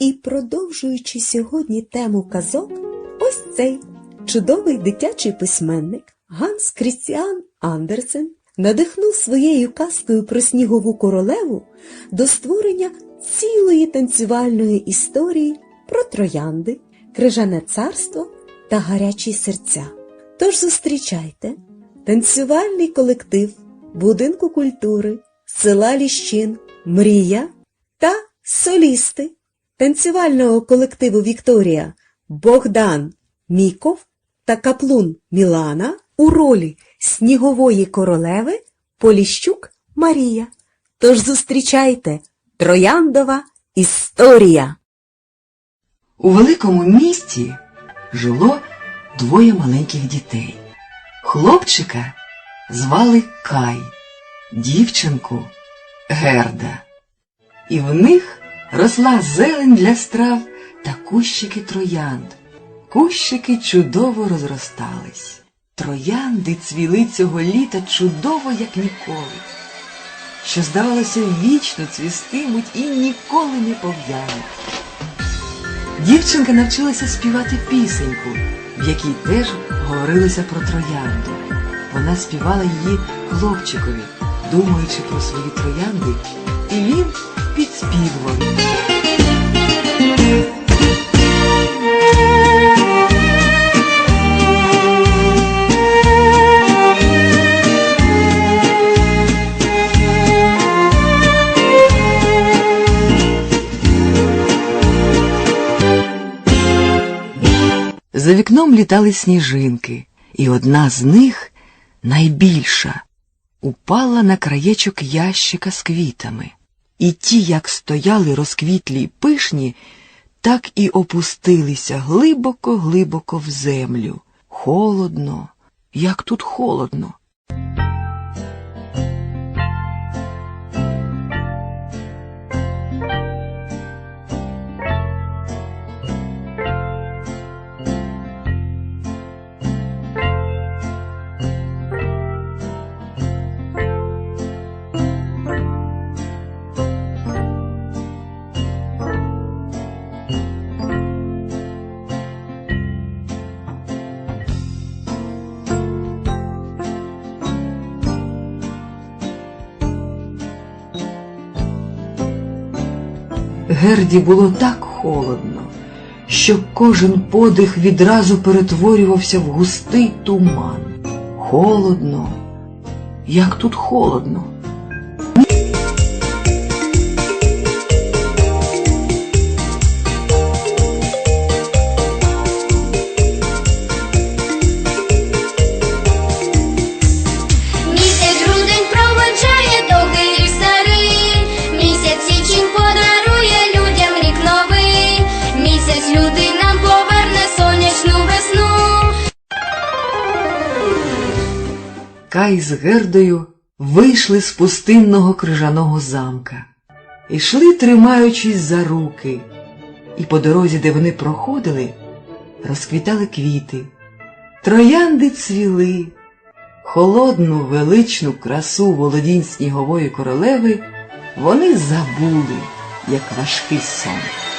І продовжуючи сьогодні тему казок, ось цей чудовий дитячий письменник Ганс Крістіан Андерсен надихнув своєю казкою про снігову королеву до створення цілої танцювальної історії про троянди, крижане царство та гарячі серця. Тож зустрічайте танцювальний колектив будинку культури села Ліщин Мрія та солісти танцювального колективу Вікторія Богдан Міков та Каплун Мілана у ролі снігової королеви Поліщук Марія. Тож зустрічайте Трояндова історія. У великому місті жило двоє маленьких дітей. Хлопчика звали Кай, дівчинку Герда. І в них росла зелень для страв та кущики троянд. Кущики чудово розростались. Троянди цвіли цього літа чудово, як ніколи, що, здавалося, вічно цвістимуть і ніколи не пов'януть. Дівчинка навчилася співати пісеньку, в якій теж говорилося про троянду. Вона співала її хлопчикові, думаючи про свої троянди, і він підспівував. За вікном літали сніжинки, і одна з них, найбільша, упала на краєчок ящика з квітами. І ті, як стояли розквітлі й пишні, так і опустилися глибоко-глибоко в землю. Холодно, як тут холодно. Герді було так холодно, що кожен подих відразу перетворювався в густий туман. Холодно, як тут холодно. Кай з Гердою вийшли з пустинного крижаного замка, ішли, тримаючись за руки, і по дорозі, де вони проходили, розквітали квіти, троянди цвіли, холодну величну красу володінь снігової королеви вони забули, як важкий сон.